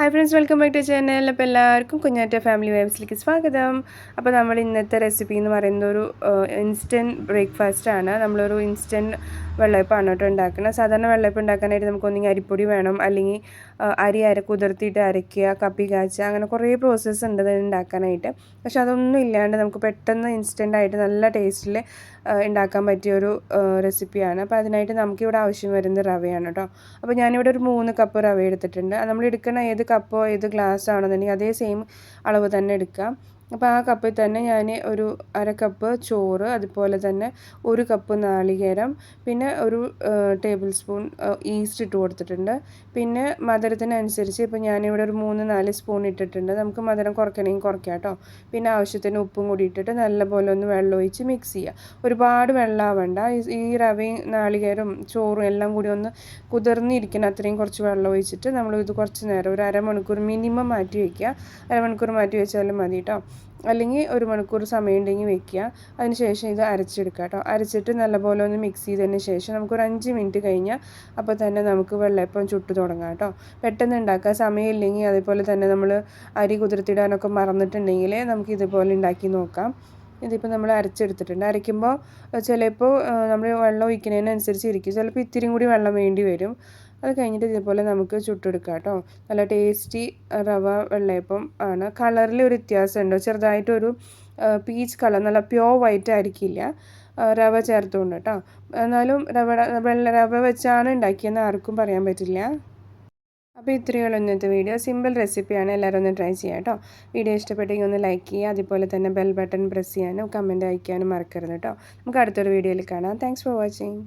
Hi friends welcome back to channel അപ്പോൾ എല്ലാവർക്കും കുഞ്ഞാറ്റ family വൈബ്സിലേക്ക് സ്വാഗതം. അപ്പോൾ നമ്മൾ ഇന്നത്തെ റെസിപ്പി എന്ന് പറയുന്നത് ഒരു ഇൻസ്റ്റന്റ് ബ്രേക്ക്ഫാസ്റ്റ് ആണ്. നമ്മളൊരു ഇൻസ്റ്റന്റ് വെള്ളയപ്പമാണ് കേട്ടോ ഉണ്ടാക്കുന്നത്. സാധാരണ വെള്ളയപ്പം ഉണ്ടാക്കാനായിട്ട് നമുക്ക് ഒന്നെങ്കിൽ അരിപ്പൊടി വേണം അല്ലെങ്കിൽ അരി അര കുതിർത്തിയിട്ട് അരയ്ക്കുക കപ്പി കാച്ചുക അങ്ങനെ കുറേ പ്രോസസ്സ് ഉണ്ട് ഉണ്ടാക്കാനായിട്ട്. പക്ഷെ അതൊന്നും ഇല്ലാണ്ട് നമുക്ക് പെട്ടെന്ന് ഇൻസ്റ്റന്റ് ആയിട്ട് നല്ല ടേസ്റ്റിൽ ഉണ്ടാക്കാൻ പറ്റിയ ഒരു റെസിപ്പിയാണ് അപ്പോൾ അതിനായിട്ട് നമുക്കിവിടെ ആവശ്യം വരുന്നത് റവയാണ് കേട്ടോ. അപ്പോൾ ഞാനിവിടെ ഒരു മൂന്ന് കപ്പ് റവ എടുത്തിട്ടുണ്ട്. നമ്മൾ എടുക്കുന്ന ഏത് കപ്പോ ഏത് ഗ്ലാസ് ആണെന്നുണ്ടെങ്കിൽ അതേ സെയിം അളവ് തന്നെ എടുക്കാം. അപ്പോൾ ആ കപ്പിൽ തന്നെ ഞാൻ ഒരു അര കപ്പ് ചോറ് അതുപോലെ തന്നെ ഒരു കപ്പ് നാളികേരം പിന്നെ ഒരു ടേബിൾ സ്പൂൺ ഈസ്റ്റ് ഇട്ട് കൊടുത്തിട്ടുണ്ട്. പിന്നെ മധുരത്തിനനുസരിച്ച് ഇപ്പോൾ ഞാനിവിടെ ഒരു മൂന്ന് നാല് സ്പൂൺ ഇട്ടിട്ടുണ്ട്. നമുക്ക് മധുരം കുറയ്ക്കണമെങ്കിൽ കുറയ്ക്കാം കേട്ടോ. പിന്നെ ആവശ്യത്തിന് ഉപ്പും കൂടി ഇട്ടിട്ട് നല്ലപോലെ ഒന്ന് വെള്ളം ഒഴിച്ച് മിക്സ് ചെയ്യുക ഒരുപാട് വെള്ളമാവണ്ട ഈ- റവയും നാളികേരം ചോറും എല്ലാം കൂടി ഒന്ന് കുതിർന്നിരിക്കണം. അത്രയും കുറച്ച് വെള്ളം ഒഴിച്ചിട്ട് നമ്മൾ ഇത് കുറച്ച് നേരം ഒരു അരമണിക്കൂർ മിനിമം മാറ്റി വയ്ക്കുക അരമണിക്കൂർ മാറ്റി വെച്ചാലും മതി കേട്ടോ. അല്ലെങ്കിൽ ഒരു മണിക്കൂർ സമയം ഉണ്ടെങ്കിൽ വെക്കുക അതിനുശേഷം ഇത് അരച്ചെടുക്കുക കേട്ടോ. അരച്ചിട്ട് നല്ലപോലെ ഒന്ന് മിക്സ് ചെയ്തതിന് ശേഷം നമുക്കൊരു അഞ്ച് മിനിറ്റ് കഴിഞ്ഞാൽ അപ്പോൾ തന്നെ നമുക്ക് വെള്ളയപ്പം ചുട്ടു തുടങ്ങാം കേട്ടോ. പെട്ടെന്ന് ഉണ്ടാക്കുക സമയമില്ലെങ്കിൽ അതേപോലെ തന്നെ നമ്മൾ അരി കുതിർത്തിടാനൊക്കെ മറന്നിട്ടുണ്ടെങ്കിൽ നമുക്ക് ഇതുപോലെ ഉണ്ടാക്കി നോക്കാം. ഇതിപ്പോൾ നമ്മൾ അരച്ചെടുത്തിട്ടുണ്ട്. അരയ്ക്കുമ്പോൾ ചിലപ്പോൾ നമ്മൾ വെള്ളം ഒഴിക്കുന്നതിനനുസരിച്ച് ഇരിക്കും ചിലപ്പോൾ ഇത്തിരി കൂടി വെള്ളം വേണ്ടി വരും. അത് കഴിഞ്ഞിട്ട് ഇതുപോലെ നമുക്ക് ചുട്ടെടുക്കാം കേട്ടോ. നല്ല ടേസ്റ്റി റവ വെള്ളയപ്പം ആണ്. കളറിൽ ഒരു വ്യത്യാസമുണ്ട്. ചെറുതായിട്ടൊരു പീച്ച് കളർ നല്ല പ്യോർ വൈറ്റ് ആയിരിക്കില്ല. റവ ചേർത്തുകൊണ്ട് കേട്ടോ. എന്നാലും റവ വെള്ള റവ വെച്ചാണ് ഉണ്ടാക്കിയെന്ന് ആർക്കും പറയാൻ പറ്റില്ല. അപ്പോൾ ഇത്രയുള്ള ഇന്നത്തെ വീഡിയോ. സിമ്പിൾ റെസിപ്പിയാണ് എല്ലാവരും ഒന്ന് ട്രൈ ചെയ്യാം കേട്ടോ. വീഡിയോ ഇഷ്ടപ്പെട്ടെങ്കിൽ ഒന്ന് ലൈക്ക് ചെയ്യുക. അതുപോലെ തന്നെ ബെൽ ബട്ടൺ പ്രസ് ചെയ്യാനും കമന്റ് അയക്കാനും മറക്കരുത് കേട്ടോ. നമുക്ക് അടുത്തൊരു വീഡിയോയിൽ കാണാം. Thanks for watching